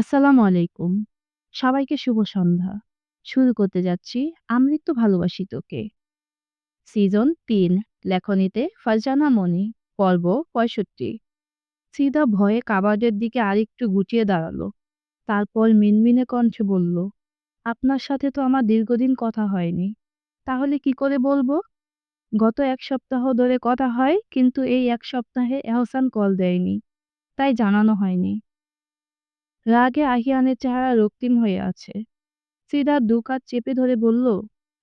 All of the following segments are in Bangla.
আসসালামু আলাইকুম। সবাইকে শুভ সন্ধ্যা। শুরু করতে যাচ্ছি আমৃত্যু ভালোবাসি তোকে। সিজন তিন লেখনীতে ফারজানা মনি পর্ব ৬৫ সিদা ভয়ে কাবাডের দিকে আরেকটু গুটিয়ে দাঁড়াল। তারপর মিনমিনে কণ্ঠে বলল, আপনার সাথে তো আমার দীর্ঘদিন কথা হয়নি। তাহলে কি করে বলব? গত এক সপ্তাহ ধরে কথা হয় কিন্তু এই এক সপ্তাহে এহসান কল দেয়নি। তাই জানানো হয়নি। রাগে আহিয়ানের চেহারা রক্তিম হয়ে আছে। সিদাত দু কাঁধ চেপে ধরে বলল,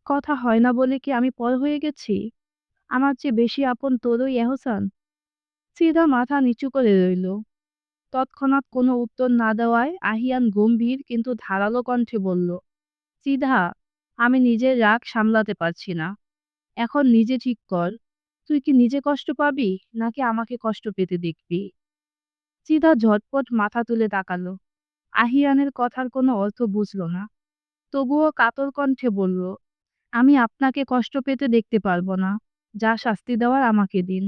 কথা হয় না বলে কি আমি পর হয়ে গেছি? আমার চেয়ে বেশি আপন তোরই এহসান? সিদা মাথা নিচু করে রইল। তৎক্ষণাৎ কোনো উত্তর না দেওয়ায় আহিয়ান গম্ভীর কিন্তু ধারালো কণ্ঠে বলল, সিধা আমি নিজের রাগ সামলাতে পারছি না। এখন নিজে ঠিক কর, তুই কি নিজে কষ্ট পাবি নাকি আমাকে কষ্ট পেতে দেখবি? সিধা ঝটপট মাথা তুলে তাকালো। আহিয়ানের কথার কোনো অর্থ বুঝল না। তবুও কাতর কণ্ঠে বলল, আমি আপনাকে কষ্ট পেতে দেখতে পারব না। যা শাস্তি দেওয়ার আমাকে দিন।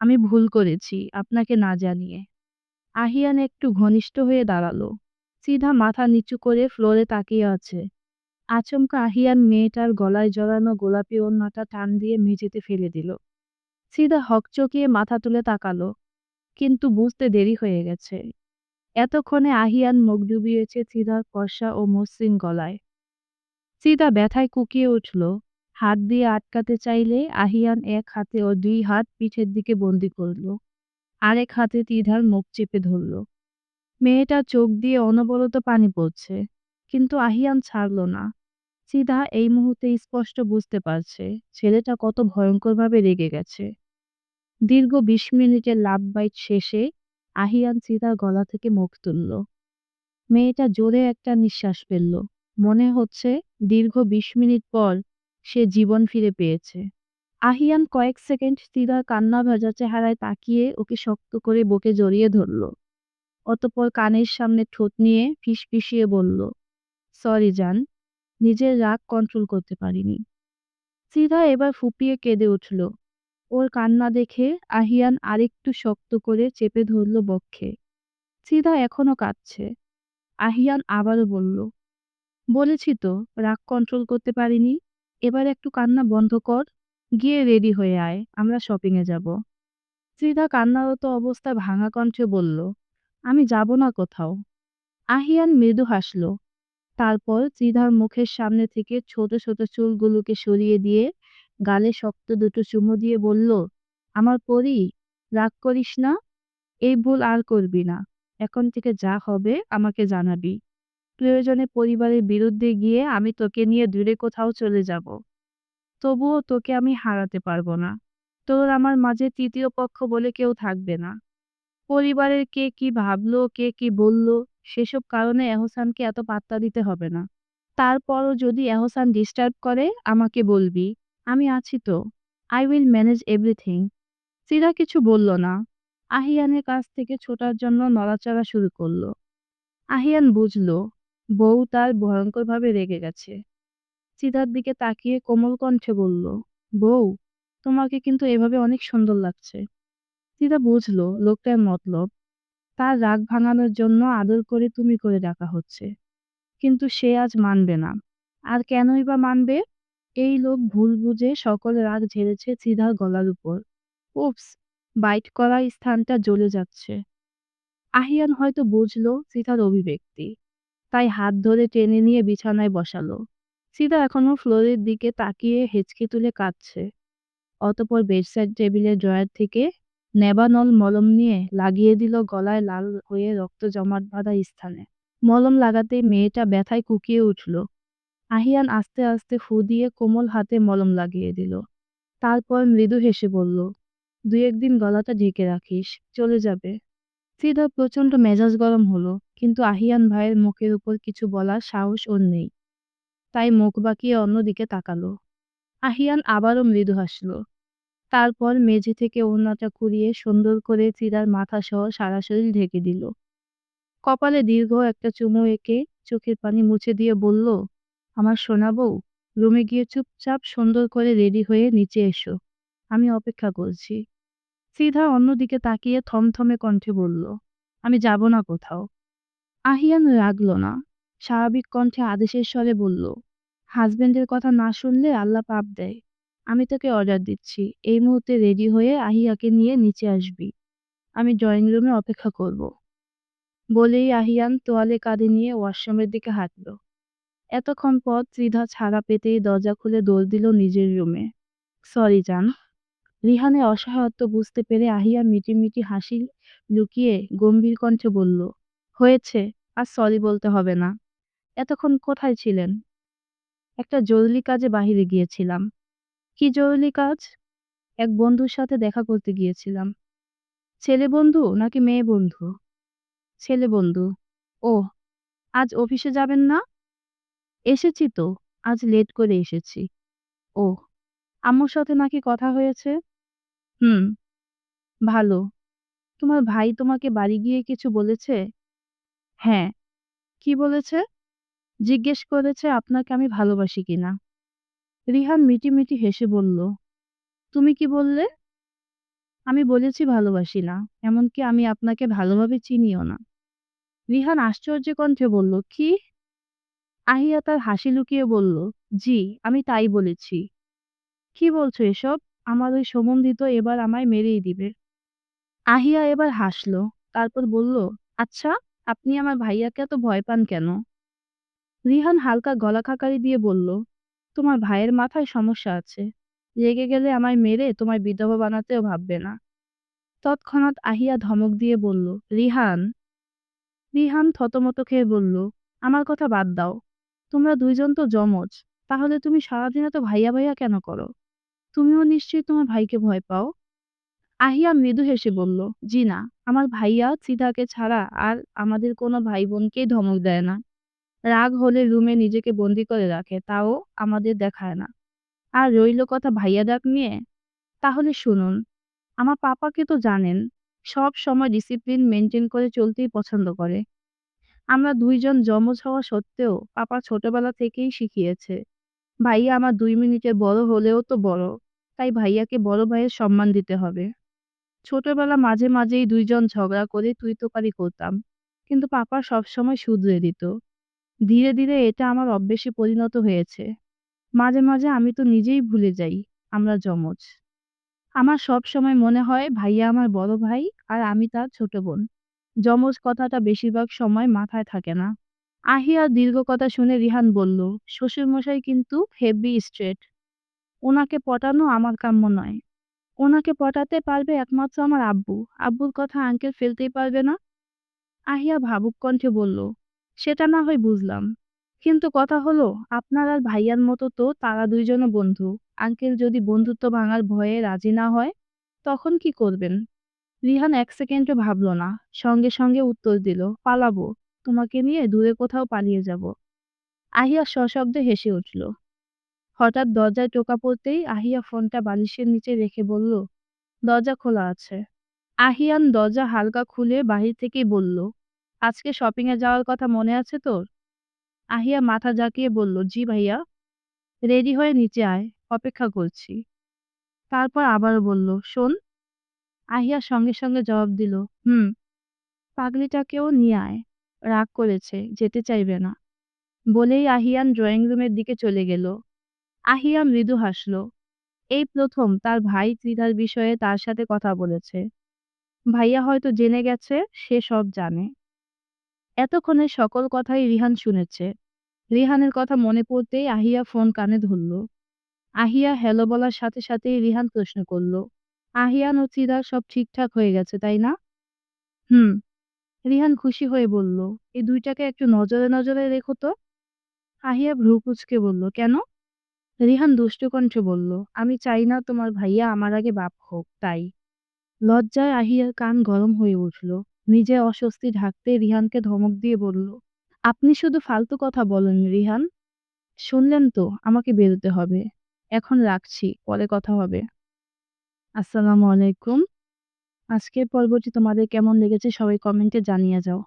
আমি ভুল করেছি আপনাকে না জানিয়ে। আহিয়ান একটু ঘনিষ্ঠ হয়ে দাঁড়াল। সিধা মাথা নিচু করে ফ্লোরে তাকিয়ে আছে। আচমকা আহিয়ান মেয়েটার গলায় জড়ানো গোলাপি ওড়নাটা টান দিয়ে মেঝেতে ফেলে দিল। সিধা হকচকিয়ে মাথা তুলে তাকালো। কিন্তু বুঝতে দেরি হয়ে গেছে। এতক্ষণে আহিয়ান মুখ ডুবিয়েছে সিধার ফর্সা ও মসৃণ গলায়। সিধা ব্যথায় কুকিয়ে উঠল। হাত দিয়ে আটকাতে চাইলে আহিয়ান এক হাতে ও দুই হাত পিঠের দিকে বন্দি করল। আরেক হাতে তিধার মুখ চেপে ধরল। মেয়েটা চোখ দিয়ে অনবরত পানি পড়ছে। কিন্তু আহিয়ান ছাড়ল না। সিধা এই মুহূর্তে স্পষ্ট বুঝতে পারছে, ছেলেটা কত ভয়ঙ্করভাবে রেগে গেছে। দীর্ঘ বিশ মিনিটের লাভ বাইট শেষে আহিয়ান সিধার গলা থেকে মুখ তুলল। মেয়েটা জোরে একটা নিঃশ্বাস ফেলল। মনে হচ্ছে দীর্ঘ বিশ মিনিট পর সে জীবন ফিরে পেয়েছে। আহিয়ান কয়েক সেকেন্ড সিধার কান্না ভেজা চেহারায় তাকিয়ে ওকে শক্ত করে বুকে জড়িয়ে ধরল। অতঃপর কানের সামনে ঠোঁট নিয়ে ফিসফিসিয়ে বলল, সরি জান, নিজের রাগ কন্ট্রোল করতে পারিনি। সিধা এবার ফুপিয়ে কেঁদে উঠল। ওর কান্না দেখে আহিয়ান আরেকটু শক্ত করে চেপে ধরল বক্ষে। সিধা এখনও কাঁদছে। আহিয়ান আবারও বলল, বলেছি তো রাগ কন্ট্রোল করতে পারিনি। এবার একটু কান্না বন্ধ কর। গিয়ে রেডি হয়ে আয়, আমরা শপিংয়ে যাব। সিধা কান্নারত অবস্থায় ভাঙা কণ্ঠে বলল, আমি যাব না কোথাও। আহিয়ান মৃদু হাসল। তারপর সিধার মুখের সামনে থেকে ছোট ছোট চুলগুলোকে সরিয়ে দিয়ে গালে শক্ত দুটো চুমু দিয়ে বলল, আমার পরি, রাগ করিস না। এই ভুল আর করবি না। এখন থেকে যা হবে আমাকে জানাবি। প্রয়োজনে পরিবারের বিরুদ্ধে গিয়ে আমি তোকে নিয়ে দূরে কোথাও চলে যাব। তবুও তোকে আমি হারাতে পারব না। তোর আমার মাঝে তৃতীয় পক্ষ বলে কেউ থাকবে না। পরিবারের কে কি ভাবলো কে কি বলল সেসব কারণে এহসানকে এত পাত্তা দিতে হবে না। তারপরও যদি এহসান ডিস্টার্ব করে আমাকে বলবি। আমি আছি তো। I will manage everything. সিরা কিছু বলল না। আহিয়ানের কাছ থেকে ছোটার জন্য নড়াচড়া শুরু করল। আহিয়ান বুঝল বউ তার ভয়ঙ্করভাবে রেগে গেছে। সিদার দিকে তাকিয়ে কোমল কণ্ঠে বলল, বউ, তোমাকে কিন্তু এভাবে অনেক সুন্দর লাগছে। সিদা বুঝল লোকটার মতলব। তার রাগ ভাঙানোর জন্য আদর করে তুমি করে ডাকা হচ্ছে। কিন্তু সে আজ মানবে না। আর কেনই বা মানবে? এই লোক ভুল বুঝে সকল রাগ ঝেড়েছে সিধার গলার উপর। উপস, বাইট করা স্থানটা জ্বলে যাচ্ছে। আহিয়ান হয়তো বুঝল সিধার অভিব্যক্তি। তাই হাত ধরে টেনে নিয়ে বিছানায় বসালো। সিধা এখনও ফ্লোরের দিকে তাকিয়ে হেঁচকি তুলে কাঁদছে। অতপর বেডসাইড টেবিলের ড্রয়ার থেকে নেবানল মলম নিয়ে লাগিয়ে দিল গলায় লাল হয়ে রক্ত জমাট বাঁধা স্থানে। মলম লাগাতে মেয়েটা ব্যথায় কুকিয়ে উঠল। আহিয়ান আস্তে আস্তে ফু দিয়ে কোমল হাতে মলম লাগিয়ে দিল। তারপর মৃদু হেসে বলল, দুই একদিন গলাটা ঢেকে রাখিস, চলে যাবে। সিধার প্রচণ্ড মেজাজ গরম হলো, কিন্তু আহিয়ান ভাইয়ের মুখের উপর কিছু বলার সাহস ওর নেই। তাই মুখ বাঁকিয়ে অন্যদিকে তাকালো। আহিয়ান আবারও মৃদু হাসল। তারপর মেঝে থেকে ওড়নাটা কুড়িয়ে সুন্দর করে সিদার মাথা সহ সারা শরীর ঢেকে দিল। কপালে দীর্ঘ একটা চুমু এঁকে চোখের পানি মুছে দিয়ে বলল, আমার সোনা বউ, রুমে গিয়ে চুপচাপ সুন্দর করে রেডি হয়ে নিচে এসো। আমি অপেক্ষা করছি। সিধা অন্যদিকে তাকিয়ে থমথমে কণ্ঠে বলল, আমি যাব না কোথাও। আহিয়ান রাগল না স্বাভাবিক কণ্ঠে আদেশের স্বরে বলল হাজবেন্ডের কথা না শুনলে আল্লাহ পাপ দেয় আমি তোকে অর্ডার দিচ্ছি এই মুহূর্তে রেডি হয়ে আহিয়াকে নিয়ে নিচে আসবি আমি ড্রয়িং রুমে অপেক্ষা করব বলেই আহিয়ান তোয়ালে কাঁধে নিয়ে ওয়াশরুমের দিকে হাঁটল এতক্ষণ পর ত্রিধা ছাড়া পেতেই দরজা খুলে দোল দিল নিজের রুমে। সরি, জান। রিহানের অসহায়ত্ব বুঝতে পেরে আহিয়া মিটিমিটি হাসি লুকিয়ে গম্ভীর কণ্ঠে বলল, হয়েছে, আর সরি বলতে হবে না। এতক্ষণ কোথায় ছিলেন? একটা জরুরি কাজে বাহিরে গিয়েছিলাম। কি জরুরি কাজ? এক বন্ধুর সাথে দেখা করতে গিয়েছিলাম। ছেলে বন্ধু নাকি মেয়ে বন্ধু? ছেলে বন্ধু। ও আজ অফিসে যাবেন না? এসেছি তো, আজ লেট করে এসেছি। ও আম্মুর সাথে নাকি কথা হয়েছে? হুম, ভালো। তোমার ভাই তোমাকে বাড়ি গিয়ে কিছু বলেছে? হ্যাঁ। কি বলেছে? জিজ্ঞেস করেছে আপনাকে আমি ভালোবাসি কিনা। রিহান মিটিমিটি হেসে বলল, তুমি কি বললে? আমি বলেছি ভালোবাসি না, এমনকি আমি আপনাকে ভালোভাবে চিনিও না। রিহান আশ্চর্য কণ্ঠে বলল, কি? আহিয়া তার হাসি লুকিয়ে বলল, জি, আমি তাই বলেছি। কি বলছো এসব? আমার ওই সম্বন্ধিত এবার আমায় মেরেই দিবে। আহিয়া এবার হাসলো, তারপর বলল আচ্ছা আপনি আমার ভাইয়াকে এত ভয় পান কেন? রিহান হালকা গলা খাকারি দিয়ে বলল, তোমার ভাইয়ের মাথায় সমস্যা আছে। রেগে গেলে আমায় মেরে তোমায় বিধবা বানাতেও ভাববে না। তৎক্ষণাৎ আহিয়া ধমক দিয়ে বলল, রিহান। রিহান থতমত খেয়ে বলল, আমার কথা বাদ দাও। তোমরা দুইজন তো জমজ তাহলে তুমি সারাদিন এত ভাইয়া ভাইয়া কেন করো? তুমিও নিশ্চয়ই তোমার ভাইকে ভয় পাও। আহিয়া মৃদু হেসে বলল, জি না, আমার ভাইয়া চিতাকে ছাড়া আর আমাদের কোনো ভাই বোনকেই ধমক দেয় না। রাগ হলে রুমে নিজেকে বন্দি করে রাখে, তাও আমাদের দেখায় না। আর রইল কথা ভাইয়া ডাক নিয়ে? তাহলে শুনুন, আমার পাপাকে তো জানেন, সব সময় ডিসিপ্লিন মেনটেন করে চলতেই পছন্দ করে। আমরা দুইজন যমজ হওয়া সত্ত্বেও পাপা ছোটবেলা থেকেই শিখিয়েছে। ভাইয়া আমার দুই মিনিটের বড় হলেও তো বড়, তাই ভাইয়াকে বড় ভাইয়ের সম্মান দিতে হবে। ছোটবেলা মাঝে মাঝেই দুইজন ঝগড়া করে তুই তোকারি করতাম, কিন্তু পাপা সবসময় শুধরে দিত। ধীরে ধীরে এটা আমার অভ্যেসে পরিণত হয়েছে। মাঝে মাঝে আমি তো নিজেই ভুলে যাই, আমরা যমজ আমার সব সময় মনে হয় ভাইয়া আমার বড় ভাই আর আমি তার ছোট বোন। যমজ কথাটা বেশিরভাগ সময় মাথায় থাকে না। আহিয়ার দীর্ঘ কথা শুনে রিহান বলল, শ্বশুরমশাই কিন্তু হেভি স্ট্রেট। ওনাকে পটানো আমার কাম্য নয়। ওনাকে পটাতে পারবে একমাত্র আমার আব্বু। আব্বুর কথা আঙ্কেল ফেলতেই পারবে না? আহিয়া ভাবুক কণ্ঠে বলল, সেটা না হয় বুঝলাম। কিন্তু কথা হলো, আপনার আর ভাইয়ার মতো তো তারা দুইজনও বন্ধু। আঙ্কেল যদি বন্ধুত্ব ভাঙার ভয়ে রাজি না হয়, তখন কি করবেন? রিহান এক সেকেন্ডও ভাবল না, সঙ্গে সঙ্গে উত্তর দিল, পালাবো, তোমাকে নিয়ে দূরে কোথাও পালিয়ে যাব। আহিয়া সশব্দে হেসে উঠল। হঠাৎ দরজায় টোকা পড়তেই আহিয়া ফোনটা বালিশের নিচে রেখে বলল, দরজা খোলা আছে। আহিয়ান দরজা হালকা খুলে বাহির থেকেই বলল, আজকে শপিং এ যাওয়ার কথা মনে আছে তোর? আহিয়া মাথা জাকিয়ে বলল, জি ভাইয়া। রেডি হয়ে নিচে আয়, অপেক্ষা করছি। তারপর আবারও বলল, শোন আহিয়া সঙ্গে সঙ্গে জবাব দিল, হুম, পাগলিটাকেও নিয়ে আয়, রাগ করেছে, যেতে চাইবে না। বলেই আহিয়ান ড্রয়িং রুমের দিকে চলে গেল। আহিয়া মৃদু হাসল, এই প্রথম তার ভাই ত্রিধার বিষয়ে তার সাথে কথা বলেছে। ভাইয়া হয়তো জেনে গেছে, সে সব জানে। এতক্ষণে সকল কথাই রিহান শুনেছে। রিহানের কথা মনে পড়তেই আহিয়া ফোন কানে ধরল। আহিয়া হ্যালো বলার সাথে সাথেই রিহান প্রশ্ন করল আহিয়ান ও সব ঠিকঠাক হয়ে গেছে, তাই না? হুম। রিহান খুশি হয়ে বলল, এই দুইটাকে একটু নজরে নজরে রেখো তো। আহিয়া ভ্রু কুচকে বলল, কেন? রিহান দুষ্ট কণ্ঠে বলল, আমি চাই না তোমার ভাইয়া আমার আগে বাপ হোক, তাই। লজ্জায় আহিয়ার কান গরম হয়ে উঠল। নিজে অস্বস্তি ঢাকতে রিহানকে ধমক দিয়ে বলল, আপনি শুধু ফালতু কথা বলেন রিহান। শুনলেন তো, আমাকে বেরোতে হবে। এখন রাখছি, পরে কথা হবে। আসসালামু আলাইকুম। আজকের পর্বটি তোমাদের কেমন লেগেছে সবাই কমেন্টে জানিয়ে যাও।